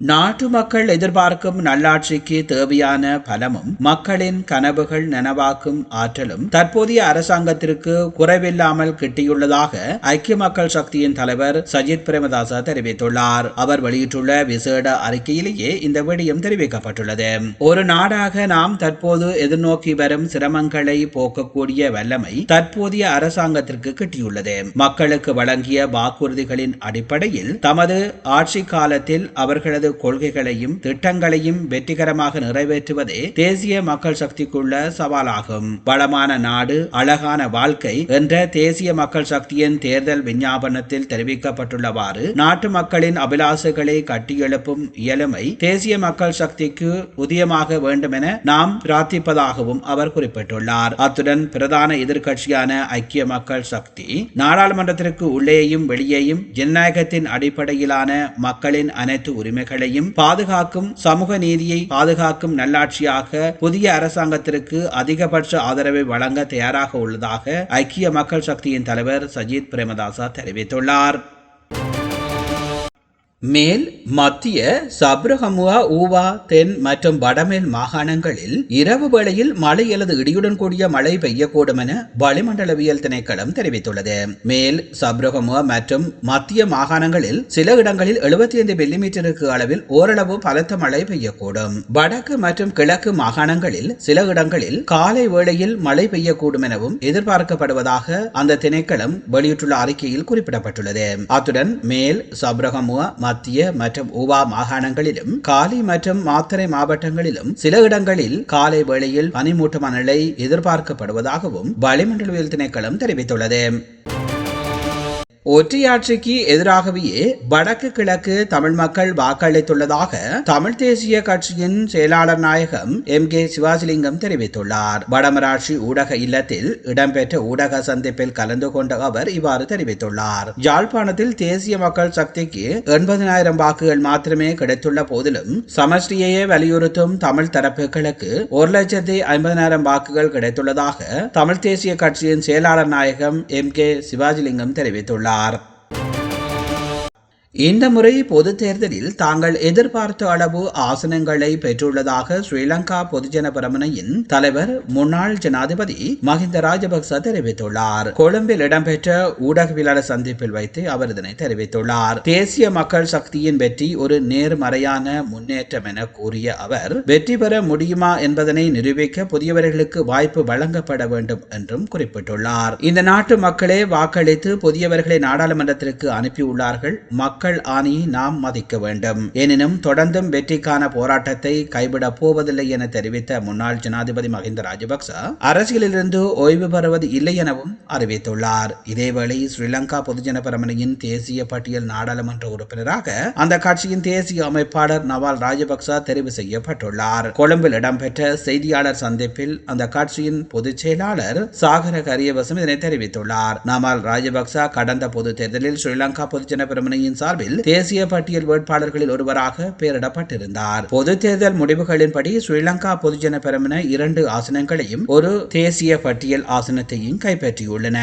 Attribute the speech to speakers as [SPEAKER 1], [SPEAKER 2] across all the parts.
[SPEAKER 1] நாட்டு மக்கள் எதிர்பார்க்கும் நல்லாட்சிக்கு தேவையான பலமும் மக்களின் கனவுகள் நனவாக்கும் ஆற்றலும் தற்போதைய அரசாங்கத்திற்கு குறைவில்லாமல் கிட்டியுள்ளதாக ஐக்கிய மக்கள் சக்தியின் தலைவர் சஜித் பிரேமதாச தெரிவித்துள்ளார். அவர் வெளியிட்டுள்ள விசேட அறிக்கையிலேயே இந்த விடயம் தெரிவிக்கப்பட்டுள்ளது. ஒரு நாடாக நாம் தற்போது எதிர்நோக்கி வரும் சிரமங்களை போக்கக்கூடிய வல்லமை தற்போதைய அரசாங்கத்திற்கு கிட்டியுள்ளது. மக்களுக்கு வழங்கிய வாக்குறுதிகளின் அடிப்படையில் தமது ஆட்சி காலத்தில் அவர்களது கொள்கைகளையும் திட்டங்களையும் வெற்றிகரமாக நிறைவேற்றுவதே தேசிய மக்கள் சக்திக்குள்ள சவாலாகும். வளமான நாடு அழகான வாழ்க்கை என்ற தேசிய மக்கள் சக்தியின் தேர்தல் விஞ்ஞாபனத்தில் தெரிவிக்கப்பட்டுள்ளவாறு நாட்டு மக்களின் அபிலாசைகளை கட்டியெழுப்பும் இயலுமை தேசிய மக்கள் சக்திக்கு உதயமாக வேண்டும் என நாம் பிரார்த்திப்பதாகவும் அவர் குறிப்பிட்டுள்ளார். அத்துடன் பிரதான எதிர்கட்சியான ஐக்கிய மக்கள் சக்தி நாடாளுமன்றத்திற்கு உள்ளேயும் வெளியேயும் ஜனநாயகத்தின் அடிப்படையிலான மக்களின் அனைத்து உரிமைகள் உரிமைகளையும் பாதுகாக்கும் சமூக நீதியை பாதுகாக்கும் நல்லாட்சியாக புதிய அரசாங்கத்திற்கு அதிகபட்ச ஆதரவை வழங்க தயாராக உள்ளதாக ஐக்கிய மக்கள் சக்தியின் தலைவர் சஜித் பிரேமதாசா தெரிவித்துள்ளார். மேல் மத்திய சப்ரஹமுவா ஊவா தென் மற்றும் வடமேல் மாகாணங்களில் இரவு வேளையில் மழை அல்லது இடியுடன் கூடிய மழை பெய்யக்கூடும் என வளிமண்டலவியல் திணைக்களம் தெரிவித்துள்ளது. மேல் சப்ரஹமுவா மற்றும் மத்திய மாகாணங்களில் சில இடங்களில் எழுபத்தி ஐந்து மில்லிமீட்டருக்கு அளவில் ஓரளவு பலத்த மழை பெய்யக்கூடும். வடக்கு மற்றும் கிழக்கு மாகாணங்களில் சில இடங்களில் காலை வேளையில் மழை பெய்யக்கூடும் எனவும் எதிர்பார்க்கப்படுவதாக அந்த திணைக்களம் வெளியிட்டுள்ள அறிக்கையில் குறிப்பிடப்பட்டுள்ளது. அத்துடன் மேல் சப்ரகமுவா மத்திய மற்றும் ஊவா மாகாணங்களிலும் காலி மற்றும் மாத்தரை மாவட்டங்களிலும் சில இடங்களில் காலை வேளையில் பனிமூட்டமான நிலை எதிர்பார்க்கப்படுவதாகவும் வளிமண்டலவியல் திணைக்களம் தெரிவித்துள்ளது. ஒற்றையாட்சிக்கு எதிராகவே வடக்கு கிழக்கு தமிழ் மக்கள் வாக்களித்துள்ளதாக தமிழ் தேசிய கட்சியின் செயலாளர் நாயகம் எம் கே சிவாஜிலிங்கம் தெரிவித்துள்ளார். வடமராட்சி ஊடக இல்லத்தில் இடம்பெற்ற ஊடக சந்திப்பில் கலந்து கொண்ட அவர் இவ்வாறு தெரிவித்துள்ளார். யாழ்ப்பாணத்தில் தேசிய மக்கள் சக்திக்கு எண்பதினாயிரம் வாக்குகள் மாத்திரமே கிடைத்துள்ள போதிலும் சமஷ்டியையே வலியுறுத்தும் தமிழ் தரப்புகளுக்கு ஒரு லட்சத்தி ஐம்பதினாயிரம் வாக்குகள் கிடைத்துள்ளதாக தமிழ் தேசிய கட்சியின் செயலாளர் நாயகம் எம் கே சிவாஜிலிங்கம் தெரிவித்துள்ளார். கூறினார் இந்த முறை பொது தேர்தலில் தாங்கள் எதிர்பார்த்த அளவு ஆசனங்களை பெற்றுள்ளதாக ஸ்ரீலங்கா பொதுஜன பிரமணையின் தலைவர் முன்னாள் ஜனாதிபதி மஹிந்த ராஜபக்ச தெரிவித்துள்ளார். கொழும்பில் இடம்பெற்ற ஊடகவியலாளர் சந்திப்பில் வைத்து அவர் இதனை தெரிவித்துள்ளார். தேசிய மக்கள் சக்தியின் வெற்றி ஒரு நேர்மறையான முன்னேற்றம் என கூறிய அவர் வெற்றி பெற முடியுமா என்பதனை நிரூபிக்க புதியவர்களுக்கு வாய்ப்பு வழங்கப்பட வேண்டும் என்றும் குறிப்பிட்டுள்ளார். இந்த நாட்டு மக்களே வாக்களித்து புதியவர்களை நாடாளுமன்றத்திற்கு அனுப்பியுள்ளார்கள். மக்கள் மக்கள் ஆணையை நாம் மதிக்க வேண்டும். எனினும் தொடர்ந்தும் வெற்றிக்கான போராட்டத்தை கைவிடப் போவதில்லை என தெரிவித்த முன்னாள் ஜனாதிபதி மஹிந்த ராஜபக்ச அரசியலிலிருந்து ஓய்வு பெறுவது இல்லை எனவும் அறிவித்துள்ளார். இதேவேளை ஸ்ரீலங்கா பொதுஜன பிரமணியின் தேசிய பட்டியல் நாடாளுமன்ற உறுப்பினராக அந்த கட்சியின் தேசிய அமைப்பாளர் நவால் ராஜபக்ச தெரிவு செய்யப்பட்டுள்ளார். கொழும்பில் இடம்பெற்ற செய்தியாளர் சந்திப்பில் அந்த கட்சியின் பொதுச் செயலாளர் சாகர கரியவசம் இதனை தெரிவித்துள்ளார். நமால் ராஜபக்ச கடந்த பொது தேர்தலில் ஸ்ரீலங்கா பொதுஜன பெரமணியின் சார்பில் தேசிய பட்டியல் வேட்பாளர்களில் ஒருவராக பெயரிடப்பட்டிருந்தார். பொது தேர்தல் முடிவுகளின்படி ஸ்ரீலங்கா பொதுஜன பெருமன இரண்டு ஆசனங்களையும் ஒரு தேசிய பட்டியல் ஆசனத்தையும் கைப்பற்றியுள்ளன.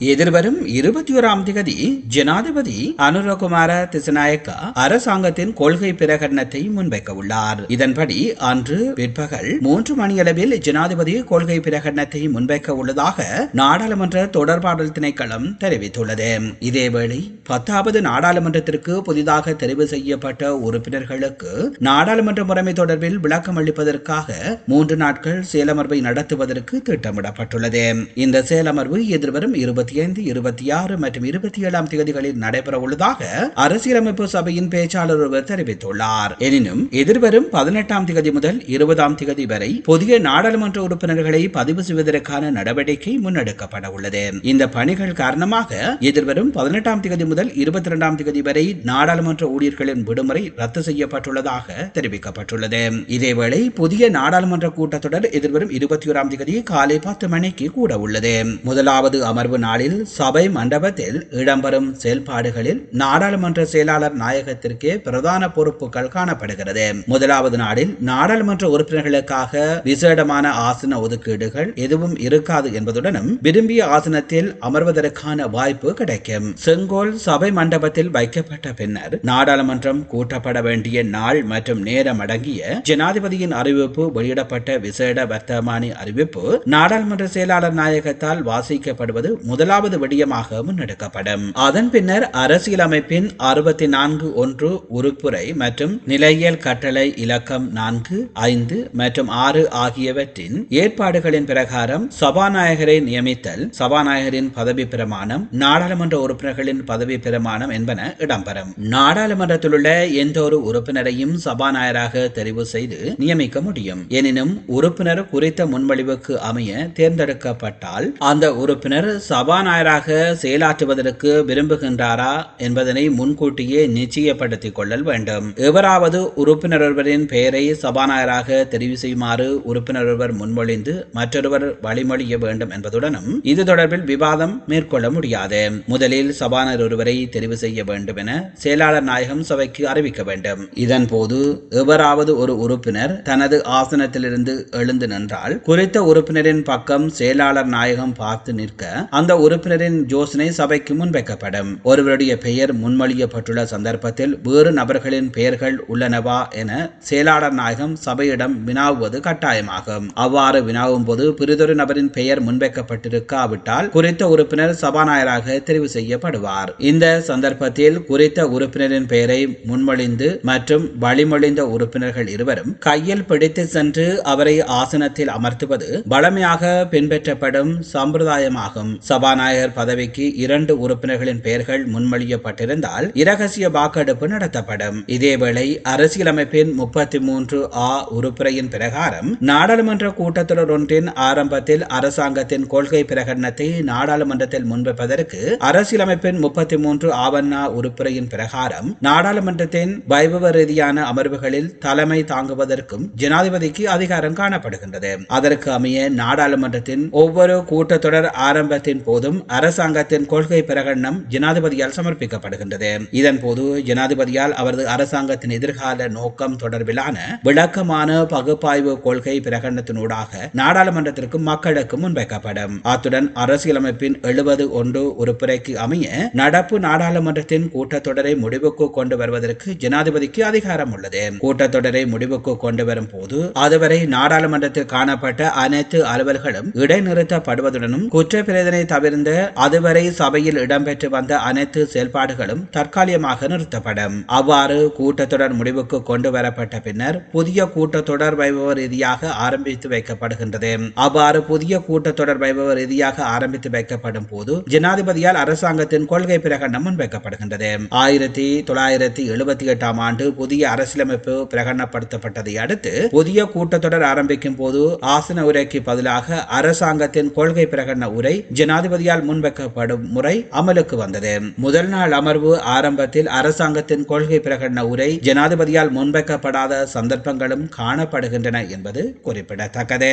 [SPEAKER 1] எதிர்வரும் இருபத்தி ஓராம் திகதி ஜனாதிபதி அனுரகுமார திசநாயக்க அரசாங்கத்தின் கொள்கை பிரகடனத்தை முன்வைக்க உள்ளார். இதன்படி அன்று பிற்பகல் மூன்று மணியளவில் ஜனாதிபதி கொள்கை பிரகடனத்தை முன்வைக்க உள்ளதாக நாடாளுமன்ற தொடர்பாடல் திணைக்களம் தெரிவித்துள்ளது. இதேவேளை பத்தாவது நாடாளுமன்றத்திற்கு புதிதாக தெரிவு செய்யப்பட்ட உறுப்பினர்களுக்கு நாடாளுமன்ற முறைமை தொடர்பில் விளக்கம் அளிப்பதற்காக மூன்று நாட்கள் செயலமர்வை நடத்துவதற்கு திட்டமிடப்பட்டுள்ளது. இந்த செயலமர்வு எதிர்வரும் இருபத்தி இருபத்தி ஐந்து இருபத்தி ஆறு மற்றும் இருபத்தி ஏழாம் தேதிகளில் நடைபெற உள்ளதாக அரசியலமைப்பு சபையின் பேச்சாளர் ஒருவர் தெரிவித்துள்ளார். எனினும் எதிர்வரும் பதினெட்டாம் தேதி முதல் இருபதாம் தேதி வரை புதிய நாடாளுமன்ற உறுப்பினர்களை பதிவு செய்வதற்கான நடவடிக்கை முன்னெடுக்கப்பட உள்ளது இந்த பணிகள் காரணமாக எதிர்வரும் பதினெட்டாம் தேதி முதல் இருபத்தி இரண்டாம் தேதி வரை நாடாளுமன்ற ஊழியர்களின் விடுமுறை ரத்து செய்யப்பட்டுள்ளதாக தெரிவிக்கப்பட்டுள்ளது. இதேவேளை புதிய நாடாளுமன்ற கூட்டத்தொடர் எதிர்வரும் இருபத்தி ஓராம் தேதி காலை பத்து மணிக்கு கூட உள்ளது. முதலாவது அமர்வு நாள் நாளில் சபை மண்டபத்தில் இடம்பெறும் செயல்பாடுகளில் நாடாளுமன்ற செயலாளர் நாயகத்திற்கே பிரதான பொறுப்புகள் காணப்படுகிறது. முதலாவது நாளில் நாடாளுமன்ற உறுப்பினர்களுக்காக விசேடமான ஆசன ஒதுக்கீடுகள் எதுவும் இருக்காது என்பதுடனும் விரும்பிய ஆசனத்தில் அமர்வதற்கான வாய்ப்பு கிடைக்கும். செங்கோல் சபை மண்டபத்தில் வைக்கப்பட்ட பின்னர் நாடாளுமன்றம் கூட்டப்பட வேண்டிய நாள் மற்றும் நேரம் அடங்கிய ஜனாதிபதியின் அறிவிப்பு வெளியிடப்பட்ட விசேட வர்த்தமானி அறிவிப்பு நாடாளுமன்ற செயலாளர் நாயகத்தால் வாசிக்கப்படுவது முதல் முதலாவது விடயமாக முன்னெடுக்கப்படும். அதன் பின்னர் அரசியலமைப்பின் அறுபத்தி நான்கு ஒன்று உறுப்புரை மற்றும் நிலையியல் கட்டளை இலக்கம் நான்கு ஐந்து மற்றும் ஆறு ஆகியவற்றின் ஏற்பாடுகளின் பிரகாரம் சபாநாயகரை நியமித்தல் சபாநாயகரின் பதவி பிரமாணம் நாடாளுமன்ற உறுப்பினர்களின் பதவி பிரமாணம் என்பன இடம்பெறும். நாடாளுமன்றத்தில் உள்ள எந்த ஒரு உறுப்பினரையும் சபாநாயகராக தெரிவு செய்து நியமிக்க முடியும். எனினும் உறுப்பினர் குறித்த முன்மொழிவுக்கு அமைய தேர்ந்தெடுக்கப்பட்டால் அந்த உறுப்பினர் சபா சபாநாயகராக செயலாற்றுவதற்கு விரும்புகின்றாரா என்பதனை முன்கூட்டியே நிச்சயப்படுத்திக் கொள்ளல் வேண்டும். எவராவது உறுப்பினர் ஒருவரின் பெயரை சபாநாயகராக தெரிவு செய்யுமாறு உறுப்பினர் ஒருவர் முன்மொழிந்து மற்றொருவர் வழிமொழிய வேண்டும் என்பதுடனும் இது தொடர்பில் விவாதம் மேற்கொள்ள முடியாது. முதலில் சபாநாயகர் ஒருவரை தெரிவு செய்ய வேண்டும் என செயலாளர் நாயகம் சபைக்கு அறிவிக்க வேண்டும். இதன் போது எவராவது ஒரு உறுப்பினர் தனது ஆசனத்திலிருந்து எழுந்து நின்றால் குறித்த உறுப்பினரின் பக்கம் செயலாளர் நாயகம் பார்த்து நிற்க அந்த உறுப்பினரின் யோசனை சபைக்கு முன்வைக்கப்படும் ஒருவருடைய பெயர் முன்மொழியப்பட்டுள்ள சந்தர்ப்பத்தில் வேறு நபர்களின் பெயர்கள் உள்ளனவா என செயலாளர் நாயகம் சபையிடம் வினாவுவது கட்டாயமாகும். அவ்வாறு வினாவும் போது பிறிதொரு நபரின் பெயர் முன்வைக்கப்பட்டிருக்காவிட்டால் குறித்த உறுப்பினர் சபாநாயகராக தெரிவு செய்யப்படுவார். இந்த சந்தர்ப்பத்தில் குறித்த உறுப்பினரின் பெயரை முன்மொழிந்து மற்றும் வழிமொழிந்த உறுப்பினர்கள் இருவரும் கையில் பிடித்து சென்று அவரை ஆசனத்தில் அமர்த்துவது வளமையாக பின்பற்றப்படும் சம்பிரதாயமாகும். சபா சபாநாயகர் பதவிக்கு இரண்டு உறுப்பினர்களின் பெயர்கள் முன்மொழியப்பட்டிருந்தால் இரகசிய வாக்கெடுப்பு நடத்தப்படும். இதேவேளை அரசியலமைப்பின் முப்பத்தி மூன்று ஆ உறுப்புரையின் பிரகாரம் நாடாளுமன்ற கூட்டத்தொடர் ஒன்றின் ஆரம்பத்தில் அரசாங்கத்தின் கொள்கை பிரகடனத்தை நாடாளுமன்றத்தில் முன்வைப்பதற்கு அரசியலமைப்பின் முப்பத்தி மூன்று ஆவண்ணா உறுப்புரையின் பிரகாரம் நாடாளுமன்றத்தின் வைபவ ரீதியான அமர்வுகளில் தலைமை தாங்குவதற்கும் ஜனாதிபதிக்கு அதிகாரம் காணப்படுகின்றது. அதற்கு அமைய நாடாளுமன்றத்தின் ஒவ்வொரு கூட்டத்தொடர் ஆரம்பத்தின் போதும் அரசாங்கத்தின் கொள்கை பிரகடனம் ஜனாதிபதியால் சமர்ப்பிக்கப்படுகின்றது. இதன் போது ஜனாதிபதியால் அவரது அரசாங்கத்தின் எதிர்கால நோக்கம் தொடர்பிலான விளக்கமான பகுப்பாய்வு கொள்கை பிரகடனத்தினூடாக நாடாளுமன்றத்திற்கும் மக்களுக்கும் முன்வைக்கப்படும். அத்துடன் அரசியலமைப்பின் எழுபது ஒன்று உறுப்புரைக்கு அமைய நடப்பு நாடாளுமன்றத்தின் கூட்டத்தொடரை முடிவுக்கு கொண்டு வருவதற்கு ஜனாதிபதிக்கு அதிகாரம் உள்ளது. கூட்டத்தொடரை முடிவுக்கு கொண்டு வரும் போது அதுவரை நாடாளுமன்றத்தில் காணப்பட்ட அனைத்து அலுவல்களும் இடைநிறுத்தப்படுவதுடனும் குற்றப்பிரதனை தவிர்ந்த அதுவரை சபையில் இடம்பெற்று வந்த அனைத்து செயல்பாடுகளும் தற்காலிகமாக நிறுத்தப்படும். அவ்வாறு கூட்டத்தொடர் முடிவுக்கு கொண்டு வரப்பட்ட பின்னர் புதிய கூட்டத்தொடர் வைபவ ரீதியாக ஆரம்பித்து வைக்கப்படுகின்றது. அவ்வாறு புதிய கூட்டத்தொடர் வைபவ ரீதியாக ஆரம்பித்து வைக்கப்படும் போது ஜனாதிபதியால் அரசாங்கத்தின் கொள்கை பிரகடனம் முன்வைக்கப்படுகின்றது. ஆயிரத்தி தொள்ளாயிரத்தி எழுபத்தி எட்டாம் ஆண்டு புதிய அரசியலமைப்பு பிரகடனப்படுத்தப்பட்டதை அடுத்து புதிய கூட்டத்தொடர் ஆரம்பிக்கும் போது ஆசன உரைக்கு பதிலாக அரசாங்கத்தின் கொள்கை பிரகடன உரை ஜனாதிபதி ஜனாதிபதியால் முன்வைக்கப்படும் முறை அமலுக்கு வந்தது. முதல் நாள் அமர்வு ஆரம்பத்தில் அரசாங்கத்தின் கொள்கை பிரகடன உரை ஜனாதிபதியால் முன்வைக்கப்படாத சந்தர்ப்பங்களும் காணப்படுகின்றன என்பது குறிப்பிடத்தக்கது.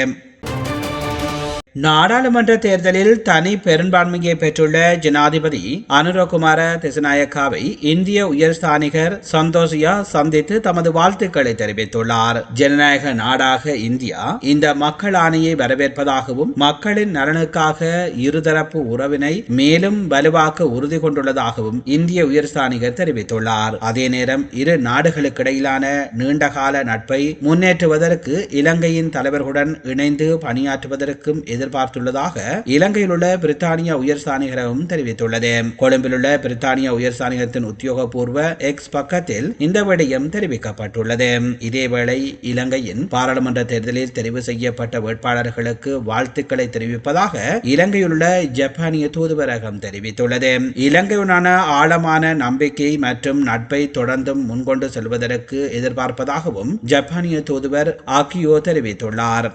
[SPEAKER 1] நாடாளுமன்ற தேர்தலில் தனி பெரும்பான்மையை பெற்றுள்ள ஜனாதிபதி அனுரகுமார திசநாயக்காவை இந்திய உயர்ஸ்தானிகர் சந்தோஷியா சந்தித்து தமது வாழ்த்துக்களை தெரிவித்துள்ளார். ஜனநாயக நாடாக இந்தியா இந்த மக்கள் ஆணையை வரவேற்பதாகவும் மக்களின் நலனுக்காக இருதரப்பு உறவினை மேலும் வலுவாக்க உறுதி கொண்டுள்ளதாகவும் இந்திய உயர்ஸ்தானிகர் தெரிவித்துள்ளார். அதே நேரம் இரு நாடுகளுக்கிடையிலான நீண்டகால நட்பை முன்னேற்றுவதற்கு இலங்கையின் தலைவர்களுடன் இணைந்து பணியாற்றுவதற்கும் எதிர்பார்த்துள்ளதாக இலங்கையில் உள்ள பிரித்தானிய உயர்ஸ்தானிகரகம் தெரிவித்துள்ளது. கொழும்பில் உள்ள பிரித்தானிய உயர்ஸ்தானிகத்தின் உத்தியோகபூர்வ எக்ஸ் பக்கத்தில் இந்த விடயம் தெரிவிக்கப்பட்டுள்ளது. இதேவேளை இலங்கையின் பாராளுமன்ற தேர்தலில் தெரிவு செய்யப்பட்ட வேட்பாளர்களுக்கு வாழ்த்துக்களை தெரிவிப்பதாக இலங்கையில் உள்ள ஜப்பானிய தூதுவரகம் தெரிவித்துள்ளது. இலங்கையுடனான ஆழமான நம்பிக்கை மற்றும் நட்பை தொடர்ந்தும் முன்கொண்டு செல்வதற்கு எதிர்பார்ப்பதாகவும் ஜப்பானிய தூதுவர் ஆக்கியோ தெரிவித்துள்ளார்.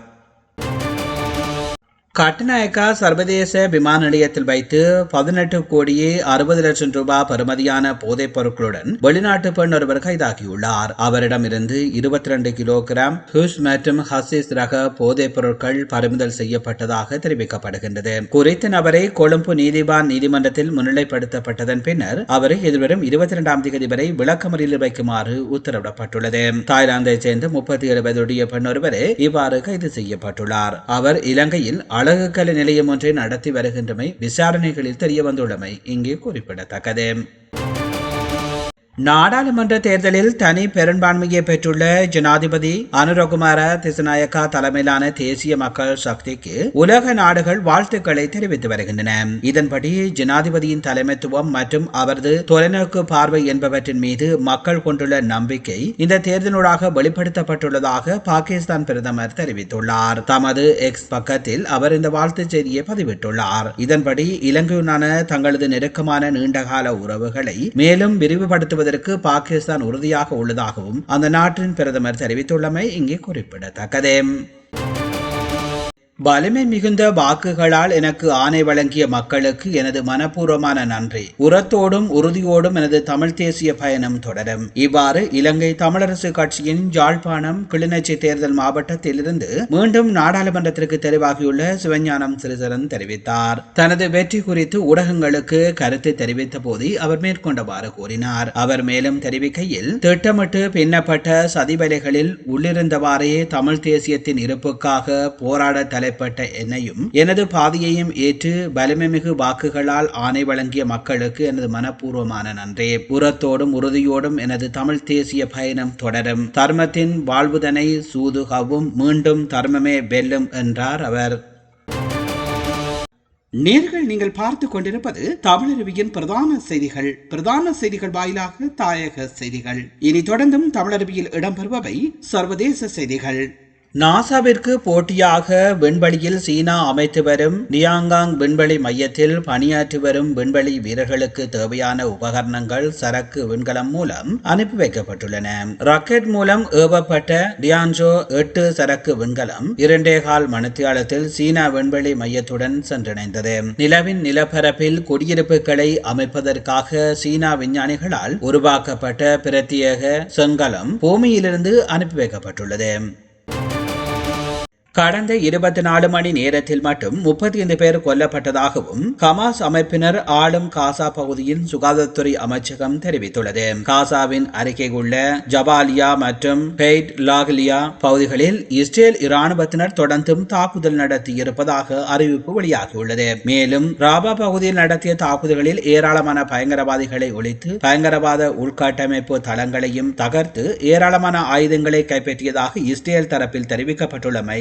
[SPEAKER 1] கட்டுநாயக்கா சர்வதேச விமான நிலையத்தில் வைத்து பதினெட்டு கோடியே அறுபது லட்சம் ரூபாய் பெறுமதியான போதைப் பொருட்களுடன் வெளிநாட்டு பெண் ஒருவர் கைதாகியுள்ளார். அவரிடமிருந்து இருபத்தி ரெண்டு கிலோகிராம் ஹூஸ் மற்றும் ஹசிஸ் ரக போதைப் பொருட்கள் பறிமுதல் செய்யப்பட்டதாக தெரிவிக்கப்படுகின்றது. குறித்த நபரை கொழும்பு நீதிவான் நீதிமன்றத்தில் முன்னிலைப்படுத்தப்பட்டதன் பின்னர் அவரை எதிர்வரும் இருபத்தி இரண்டாம் தேதி வரை விளக்கமறியலில் வைக்குமாறு உத்தரவிடப்பட்டுள்ளது. தாய்லாந்தைச் சேர்ந்த முப்பத்தி ஏழு வயதுடைய பெண் ஒருவரே இவ்வாறு கைது செய்யப்பட்டுள்ளார். அவர் இலங்கையில் அழகுக்கலை நிலையம் ஒன்றை நடத்தி வருகின்றமை விசாரணைகளில் தெரிய வந்துள்ளமை இங்கே குறிப்பிடத்தக்கது. நாடாளுமன்ற தேர்தலில் தனி பெரும்பான்மையை பெற்றுள்ள ஜனாதிபதி அனுரகுமார திசநாயக்கா தலைமையிலான தேசிய மக்கள் சக்திக்கு உலக நாடுகள் வாழ்த்துக்களை தெரிவித்து வருகின்றன. இதன்படி ஜனாதிபதியின் தலைமைத்துவம் மற்றும் அவரது தொலைநோக்கு பார்வை என்பவற்றின் மீது மக்கள் கொண்டுள்ள நம்பிக்கை இந்த தேர்தலூடாக வெளிப்படுத்தப்பட்டுள்ளதாக பாகிஸ்தான் பிரதமர் தெரிவித்துள்ளார். தமது எக்ஸ் பக்கத்தில் அவர் இந்த வாழ்த்துச் செய்தியை பதிவிட்டுள்ளார். இதன்படி இலங்கையுடனான தங்களது நெருக்கமான நீண்டகால உறவுகளை மேலும் விரிவுபடுத்துவது செய்வதற்கு பாகிஸ்தான் உறுதியாக உள்ளதாகவும் அந்த நாட்டின் பிரதமர் தெரிவித்துள்ளமை இங்கே குறிப்பிடத்தக்கது. வலிமை மிகுந்த வாக்குகளால் எனக்கு ஆணை வழங்கிய மக்களுக்கு எனது மனப்பூர்வமான நன்றி. உரத்தோடும் உறுதியோடும் எனது தமிழ் தேசிய பயணம் தொடரும். இவ்வாறு இலங்கை தமிழரசு கட்சியின் ஜாழ்ப்பாணம் கிளிநொச்சி தேர்தல் மாவட்டத்திலிருந்து மீண்டும் நாடாளுமன்றத்திற்கு தெரிவாகியுள்ள சிவஞானம் சிறிசரன் தெரிவித்தார். தனது வெற்றி குறித்து ஊடகங்களுக்கு கருத்து தெரிவித்த போது அவர் மேற்கொண்டவாறு கூறினார். அவர் மேலும் தெரிவிக்கையில் திட்டமிட்டு பின்னப்பட்ட சதிவலைகளில் உள்ளிருந்தவாறே தமிழ் தேசியத்தின் இருப்புக்காக போராட தலை தலைப்பட்ட என்னையும் எனது பாதையையும் ஏற்று பலமைமிகு வாக்குகளால் ஆணை வழங்கிய மக்களுக்கு எனது மனப்பூர்வமான நன்றி. உரத்தோடும் உறுதியோடும் எனது தமிழ் தேசிய பயணம் தொடரும். தர்மத்தின் வாழ்வுதனை சூதுகவும் மீண்டும் தர்மமே வெல்லும் என்றார் அவர். நேர்கள் நீங்கள் பார்த்து கொண்டிருப்பது தமிழருவியின் பிரதான செய்திகள். பிரதான செய்திகள் வாயிலாக தாயக செய்திகள். இனி தொடர்ந்தும் தமிழருவியில் இடம்பெறுபவை சர்வதேச செய்திகள். நாசாவிற்கு போட்டியாக விண்வெளியில் சீனா அமைத்து வரும் நியாங்காங் விண்வெளி மையத்தில் பணியாற்றி வரும் விண்வெளி வீரர்களுக்கு தேவையான உபகரணங்கள் சரக்கு விண்கலம் மூலம் அனுப்பி வைக்கப்பட்டுள்ளன. ராக்கெட் மூலம் ஏவப்பட்ட டியான்ஜோ எட்டு சரக்கு விண்கலம் இரண்டே கால் மணித்தியாலத்தில் சீனா விண்வெளி மையத்துடன் சென்றடைந்தது. நிலவின் நிலப்பரப்பில் குடியிருப்புகளை அமைப்பதற்காக சீனா விஞ்ஞானிகளால் உருவாக்கப்பட்ட பிரத்யேக செங்கலம் பூமியிலிருந்து அனுப்பி வைக்கப்பட்டுள்ளது. கடந்த இருபத்தி நாலு மணி நேரத்தில் மட்டும் முப்பத்தி ஐந்து பேர் கொல்லப்பட்டதாகவும் ஹமாஸ் அமைப்பினர் ஆளும் காசா பகுதியின் சுகாதாரத்துறை அமைச்சகம் தெரிவித்துள்ளது. காசாவின் அருகே உள்ள ஜபாலியா மற்றும் பெய்ட் லாக்லியா பகுதிகளில் இஸ்ரேல் இராணுவத்தினர் தொடர்ந்தும் தாக்குதல் நடத்தியிருப்பதாக அறிவிப்பு வெளியாகியுள்ளது. மேலும் ராபா பகுதியில் நடத்திய தாக்குதல்களில் ஏராளமான பயங்கரவாதிகளை ஒழித்து பயங்கரவாத உள்கட்டமைப்பு தளங்களையும் தகர்த்து ஏராளமான ஆயுதங்களை கைப்பற்றியதாக இஸ்ரேல் தரப்பில் தெரிவிக்கப்பட்டுள்ளமை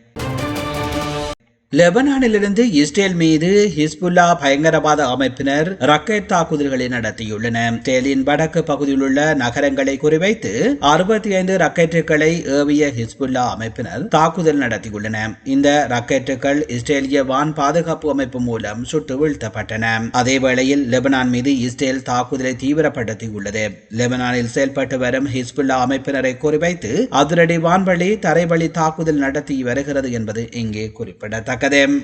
[SPEAKER 1] லெபனானிலிருந்து இஸ்ரேல் மீது ஹிஸ்புல்லா பயங்கரவாத அமைப்பினர் ராக்கெட் தாக்குதல்களை நடத்தியுள்ளனர். தேலின் வடக்கு பகுதியில் உள்ள நகரங்களை குறிவைத்து அறுபத்தி ஐந்து ராக்கெட்டுகளை ஏவிய ஹிஸ்புல்லா அமைப்பினர் தாக்குதல் நடத்தியுள்ளனர். இந்த ராக்கெட்டுகள் இஸ்ரேலிய வான் பாதுகாப்பு அமைப்பு மூலம் சுட்டு வீழ்த்தப்பட்டன. அதேவேளையில் லெபனான் மீது இஸ்ரேல் தாக்குதலை தீவிரப்படுத்தியுள்ளது. லெபனானில் செயல்பட்டு வரும் ஹிஸ்புல்லா அமைப்பினரை குறிவைத்து அதிரடி வான்வழி தரைவழி தாக்குதல் நடத்தி வருகிறது என்பது இங்கே குறிப்பிடத்தக்கது. Academy